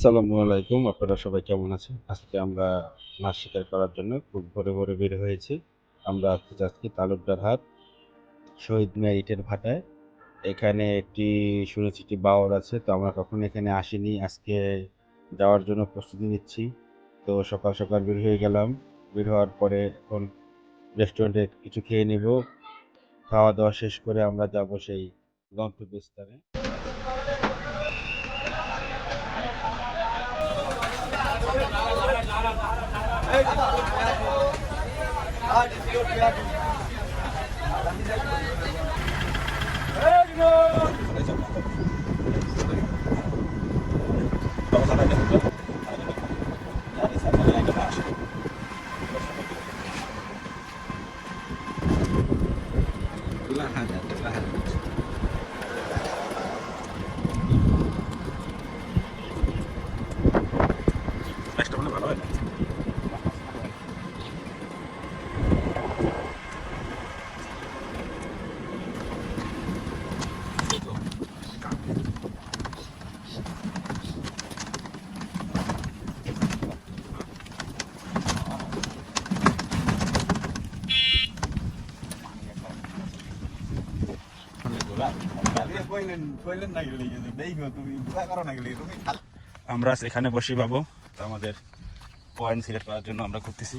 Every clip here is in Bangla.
আসসালামু আলাইকুম, আপনারা সবাই কেমন আছেন? আজকে আমরা মাছ শিকার করার জন্য খুব ভোরে ভোরে বের হয়েছি। আমরা আজকে যাচ্ছি তালুকদার হাট, শহীদ মিয়া ইটের ভাটায়। এখানে একটি, শুনেছি একটি বাওর আছে, তো আমরা কখনো এখানে আসিনি। আজকে যাওয়ার জন্য প্রস্তুতি নিচ্ছি। তো সকাল সকাল বের হয়ে গেলাম। বের হওয়ার পরে এখন রেস্টুরেন্টে কিছু খেয়ে নেব। খাওয়া দাওয়া শেষ করে আমরা যাব সেই গন্তব্যস্থানে لا حد لا حد. আমরা সেখানে বসি পাবো আমাদের পয়েন্ট সিলেক্ট করার জন্য আমরা ঘুরতেছি।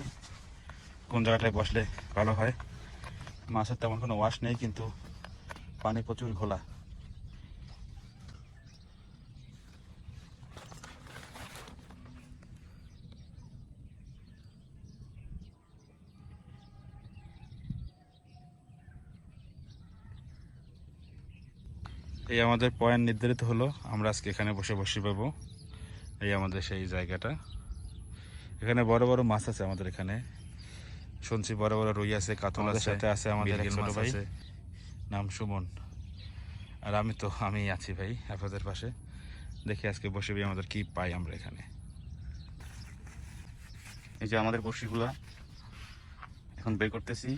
কোন জায়গাটায় বসলে ভালো হয়? মাছের তেমন কোনো ওয়াশ নেই, কিন্তু পানি প্রচুর ঘোলা। এই আমাদের পয়েন্ট নির্ধারিত হলো। আমরা আজকে এখানে বসে বসে পাবো। এই আমাদের সেই জায়গাটা। এখানে বড় বড় মাছ আছে আমাদের এখানে। শুনছি বড় বড় রুই আছে কাতল আছে সাথে আছে আমাদের এক ছোট ভাই। নাম সুমন। আর আমি তো আমি আছি ভাই আপনাদের পাশে। দেখি আজকে বসে বসে আমাদের কি পাই আমরা এখানে। এই যে আমাদের বসিগুলা এখন বের করতেছি।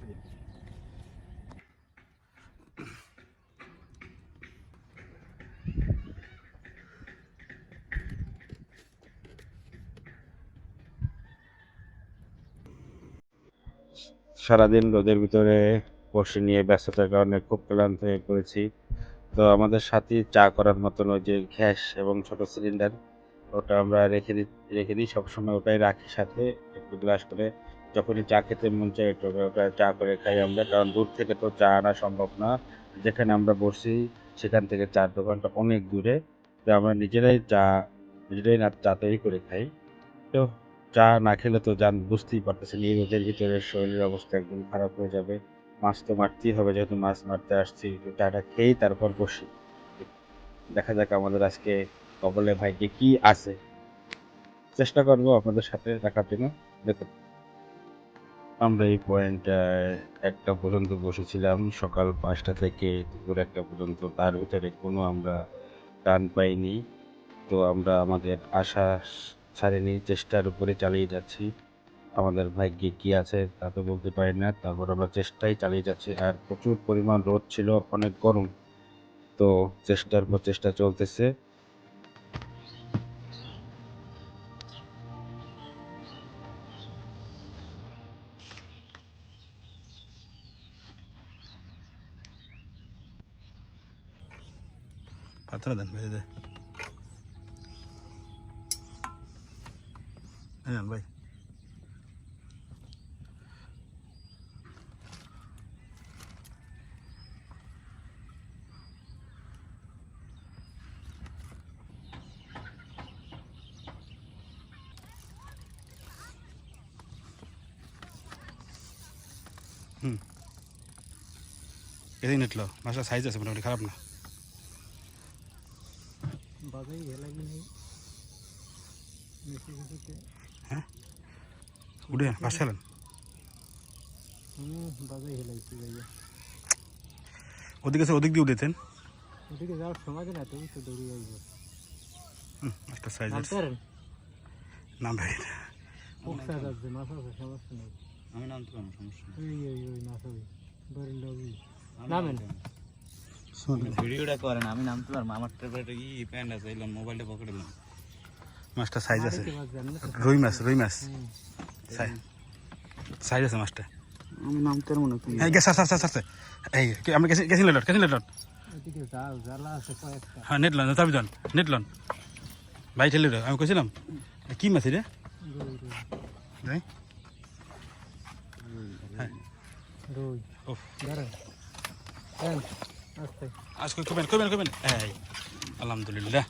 সারাদিন রোদের ভিতরে বসে নিয়ে ব্যস্ততার কারণে খুব ক্লান্ত হয়ে পড়েছি। তো আমাদের সাথে চা করার মতন ওই যে গ্যাস এবং ছোট সিলিন্ডার, ওটা আমরা রেখে দিই রেখে দিই। সবসময় ওটাই রাখি সাথে একটু গ্লাস করে। যখনই চা খেতে মন চায় একটু ওটা চা করে খাই আমরা। কারণ দূর থেকে তো চা আনা সম্ভব না। যেখানে আমরা বসি সেখান থেকে চার দোকানটা অনেক দূরে। তো আমরা নিজেরাই চা, নিজেরাই না চা তৈরি করে খাই। তো চা না খেলে তো জান বুঝতেই পারতেছেন, এই রোদের ভিতরে শরীরের অবস্থা একদম খারাপ হয়ে যাবে। মাছ তো মারতেই হবে, যেহেতু মাছ মারতে আসছি চাটা খেয়েই তারপর বসি। দেখা যাক আমাদের আজকে কবলে ভাইকে কি আছে। চেষ্টা করব আপনাদের সাথে রাখার জন্য। দেখুন, আমরা এই পয়েন্টটায় একটা পর্যন্ত বসেছিলাম। সকাল পাঁচটা থেকে দুপুর একটা পর্যন্ত, তার ভিতরে কোনো আমরা টান পাইনি। তো আমরা আমাদের আশা ছাড়িনি, চেষ্টার উপরে চালিয়ে যাচ্ছি। আমাদের ভাগ্যে কি আছে তা তো বলতে পারি না। তারপর আমরা চেষ্টাই চালিয়ে যাচ্ছি। আর প্রচুর পরিমাণ রোদ ছিল, অনেক গরম। তো চেষ্টার পর চেষ্টা চলতেছে। পাত্র দেন Ayan bay. হুম এদিন উঠলো মাছটা সাইজ আছে মোটামুটি খারাপ না বাজাই ভেলা কি নেই মিশে কিছুতে উঠে পাশ খেলেন। হুম বাজাই হেলাইছি ভাইয়া ওদিকে আছে ওদিক দিয়ে উঠেছেন? ওদিকে যাওয়ার সময় না তুমি তো দৌড়ে যাইব। মাছটা সাইজ নামতে আছে পারেন? নাম ভাই মাছ আছে সমস্যা নেই। আমি নামতে পারব সমস্যা নেই। ওই ওই ওই মাছ হবে বরেন লবি নামেন। ভিডিওটা করেন আমি নামতে পারব আমার ট্রেপারে কি প্যান্ট আছে মোবাইলটা পকেটে মাছটা সাইজ আছে রুই মাছ রুই মাছ সাইজ আছে মাছটা আমি নামতে পারব না এই গেছে স্যার স্যার স্যার এই কে- গেছি গেছি লেটন গেছি লেটন ওদিকে জাল জ্বালা আছে কয়েকটা হ্যাঁ নেট লন নেট লন ভাই ঠেলে রে আমি কইছিলাম কি মাছ রে আজকে কবেন কবেন কবেন এই আলহামদুলিল্লাহ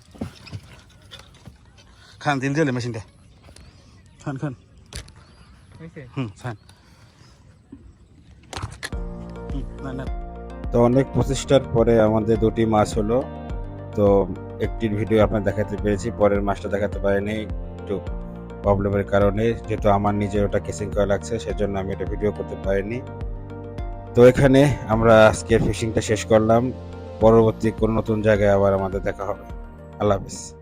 খান দিন দিলে মেশিনটা। খান খান। হয়েছে? হুম খান। না না। তো অনেক প্রচেষ্টার পরে আমাদের দুটি মাছ হলো। তো একটির ভিডিও আপনার দেখাতে পেরেছি পরের মাছটা দেখাতে পারিনি একটু প্রবলেমের কারণে। যেহেতু আমার নিজের ওটা কেসিং করা লাগছে সেজন্য আমি এটা ভিডিও করতে পারিনি। তো এখানে আমরা আজকের ফিশিংটা শেষ করলাম। পরবর্তী কোনো নতুন জায়গায় আবার আমাদের দেখা হবে। আল্লাহ হাফিজ।